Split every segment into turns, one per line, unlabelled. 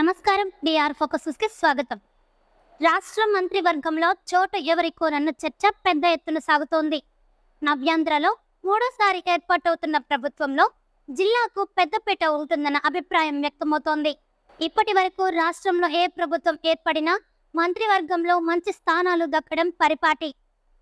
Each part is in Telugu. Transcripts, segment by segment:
నమస్కారం. డిఆర్ ఫోకస్కి స్వాగతం. రాష్ట్ర మంత్రివర్గంలో చోటు ఎవరికోనన్న చర్చ పెద్ద ఎత్తున సాగుతోంది. నవ్యాంధ్రలో మూడోసారి ఏర్పాటవుతున్న ప్రభుత్వంలో జిల్లాకు పెద్దపీట ఉంటుందన్న అభిప్రాయం వ్యక్తమవుతోంది. ఇప్పటి వరకు రాష్ట్రంలో ఏ ప్రభుత్వం ఏర్పడినా మంత్రివర్గంలో మంచి స్థానాలు దక్కడం పరిపాటి.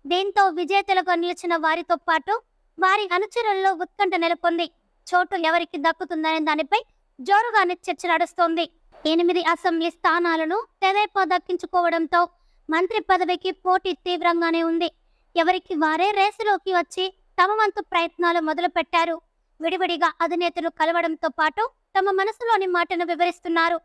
దీంతో విజేతలుగా నిలిచిన వారితో పాటు వారి అనుచరుల్లో ఉత్కంఠ నెలకొంది. చోటు ఎవరికి దక్కుతుందనే దానిపై జోరుగానే చర్చ నడుస్తోంది. ఎనిమిది అసెంబ్లీ స్థానాలను తెదేపా దక్కించుకోవడంతో మంత్రి పదవికి పోటీ తీవ్రంగానే ఉంది. ఎవరికి వారే రేసులోకి వచ్చి తమ వంతు ప్రయత్నాలు మొదలుపెట్టారు. విడివిడిగా అధినేతలు కలవడంతో పాటు తమ మనసులోని మాటను వివరిస్తున్నారు.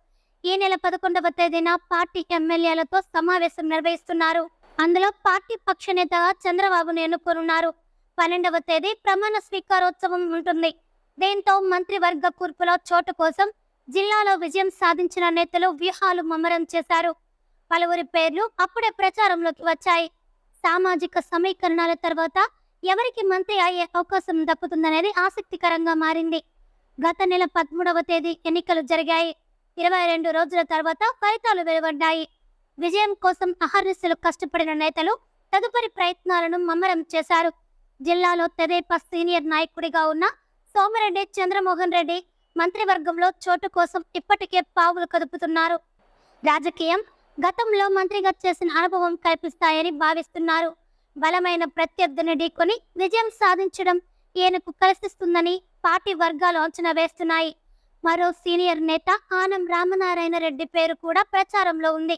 ఈ నెల పదకొండవ తేదీన పార్టీ ఎమ్మెల్యేలతో సమావేశం నిర్వహిస్తున్నారు. అందులో పార్టీ పక్ష నేతగా చంద్రబాబును ఎన్నుకోనున్నారు పన్నెండవ తేదీ ప్రమాణ స్వీకారోత్సవం ఉంటుంది. దీంతో మంత్రివర్గ కూర్పులో చోటు కోసం జిల్లాలో విజయం సాధించిన నేతలు వ్యూహాలు ముమ్మరం చేశారు. పలువురి పేర్లు అప్పుడే ప్రచారంలోకి వచ్చాయి. సామాజిక సమీకరణాల తర్వాత ఎవరికి మంత్రి అయ్యే అవకాశం దక్కుతుందనేది ఆసక్తికరంగా మారింది. గత నెల పదమూడవ తేదీ ఎన్నికలు జరిగాయి. ఇరవై రెండు రోజుల తర్వాత ఫలితాలు వెలువడ్డాయి. విజయం కోసం అహర్నిశలు కష్టపడిన నేతలు తదుపరి ప్రయత్నాలను ముమ్మరం చేశారు. జిల్లాలో తెదేపా సీనియర్ నాయకుడిగా ఉన్న సోమిరెడ్డి చంద్రమోహన్ రెడ్డి మంత్రివర్గంలో చోటు కోసం ఇప్పటికే పావులు కదుపుతున్నారు. రాజకీయం గతంలో మంత్రిగా చేసిన అనుభవం కల్పిస్తాయని భావిస్తున్నారు. బలమైన ప్రత్యర్థిని ఢీకొని విజయం సాధించడం ఈయనకు కలిసిస్తుందని పార్టీ వర్గాలు అంచనా వేస్తున్నాయి. మరో సీనియర్ నేత ఆనం రామనారాయణ రెడ్డి పేరు కూడా ప్రచారంలో ఉంది.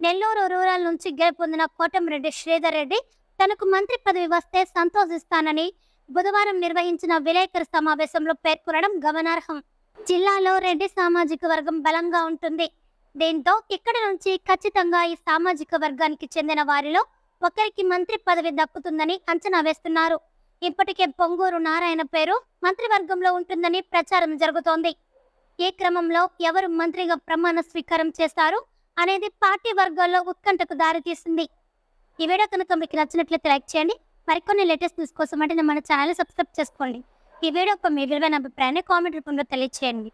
నెల్లూరు రూరల్ నుంచి గెలుపొందిన కోటమిరెడ్డి శ్రీధర్ రెడ్డి తనకు మంత్రి పదవి వస్తే సంతోషిస్తానని బుధవారం నిర్వహించిన విలేకరు సమావేశంలో పేర్కొనడం గమనార్హం. జిల్లాలో రెడ్డి సామాజిక వర్గం బలంగా ఉంటుంది. దీంతో ఇక్కడి నుంచి ఖచ్చితంగా ఈ సామాజిక వర్గానికి చెందిన వారిలో ఒకరికి మంత్రి పదవి దక్కుతుందని అంచనా వేస్తున్నారు. ఇప్పటికే పొంగూరు నారాయణ పేరు మంత్రివర్గంలో ఉంటుందని ప్రచారం జరుగుతోంది. ఏ క్రమంలో ఎవరు మంత్రిగా ప్రమాణ స్వీకారం చేస్తారు అనేది పార్టీ వర్గాల్లో ఉత్కంఠకు దారితీసింది ఈ వీడియో కనుక మీకు నచ్చినట్లయితే లైక్ చేయండి. మరికొన్ని లేటెస్ట్ న్యూస్ కోసం అంటే మన ఛానల్ సబ్స్క్రైబ్ చేసుకోండి. ఈ వీడియోపై మీ విలువైన అభిప్రాయాన్ని కామెంట్ రూపంలో తెలియచేయండి.